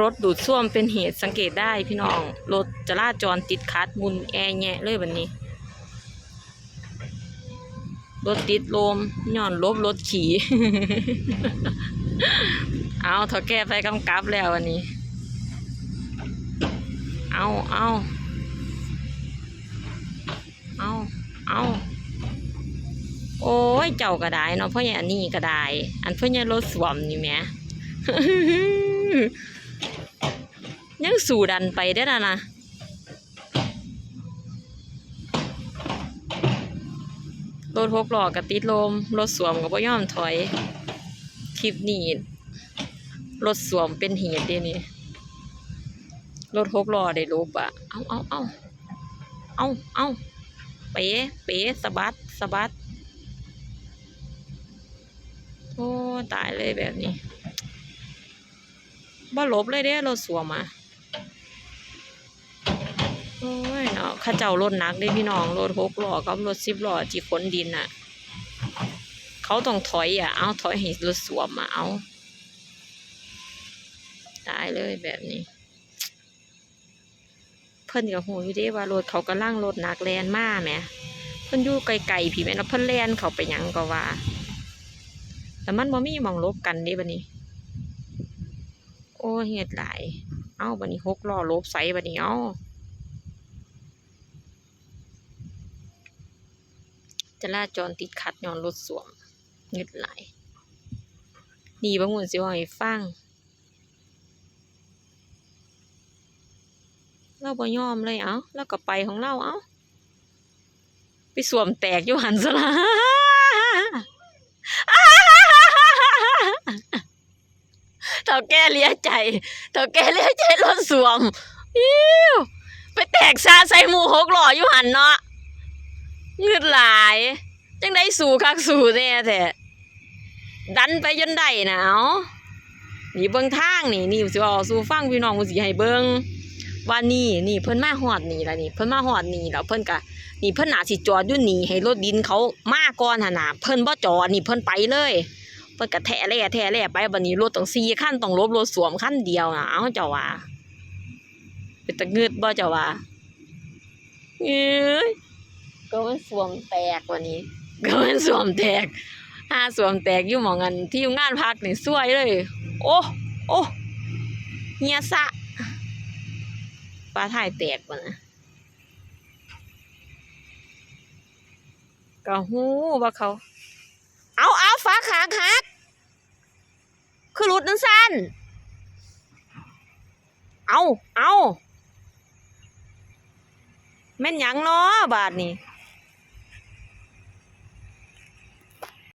รถดูดซ่วมเป็นเหตุสังเกตได้พี่น้อง รถจราจรติดขัดมุนแอแงะเลยแบบนี้ รถติดลมย้อนลบรถขี่เอาเถาแก้ไปกำกับแล้ววันนี้ เอาเอาเอาเอาโอ้ย เจ้าก็ไดเนาะเพราะอย่างนี้ก็ไดอันเพราะอย่างรถสวมนี่แหม่ ยังสู่ดันไปได้แล้วนะรถหกล้อกับติดลม รถสวมกับพ่ยอมถอย คลิปนี้รถสวมเป็นเหตุเดีนี่รถหกล้อได้ลบอะ เอาเอาเอาเอาเอาเป๋เป๋สะบัดสะบัดโอ้ ตายเลยแบบนี้บ่หลบเลยเด้รถสวมอะ อ้ยเนาะข้าเจ้ารถหนักเด้พี่น้องรถหกล้อกับรถสิบล้อที่ขนดินอะ เขาต้องถอยอะ เอาถอยให้รถสวมมาเอาตายเลยแบบนี้ เพิ่นกับหูอยู่เด้ว่ารถเขากำลังรถหนักแลนมาแหมเพิ่นอยู่ไกลๆพี่แม่นว่าเพิ่นแลนเขาไปยังก็ว่า แต่มันบ่มีมองลบกันเด้บัดนี้ โอ้เฮ็ดหลาย เอ้าบัดนี้หกล้อลบใส่บัดนี้เอ้า จราจรติดขัดย้อนรถสวมเงึดไหลายนี่บางคนสิว่าให้ฟังเราบ่ยอมเลยเอ้าแล้วก็ไปของเราเอ้าไปสวมแตกอยู่หันซะละเท่าแก่เลี้ยใจเท่าแก่เลี้ยใจรถสวมอิ้วไปแตกซาใส่หมูหกหล่ออยู่หันเนาะ เงืดหลาย จังได้สู่คักสู่แน่แท้ดันไปจนได้นะเอานี่เบิ่งทางนี่นี่สิเอาสู่ฟังพี่น้องผู้สิให้เบิ่งว่านี่นี่เพิ่นมาฮอดนี่ล่ะนี่เพิ่นมาฮอดนี่แล้วเพิ่นก็นี่เพิ่นหนาสิจอดอยู่นี่ให้รถดินเขามาก่อนหนน่ะเพิ่นบ่จอดนี่เพิ่นไปเลยเพิ่นก็แท้แล่แท้แล่ไปบัดนี้รถต้อง4คันต้องลบรถสวมคันเดียวน่ะเอาเจ้าว่าเป็นตะเงึดบ่เจ้าว่าเอ้ย ก็มันสวมแตกวันนี้ ก็มันสวมแตกถ้าสวมแตกอยู่หมองกันที่งานพักนี่สวยเลย โอ้โอ้เฮียสะปลาถ่ายแตกวะนะก็หูว่าเขา เอาเอาฟ้าขางหักคือรุดนั่นสั้น เอาเอาแม่นยังเนาะบาทนี่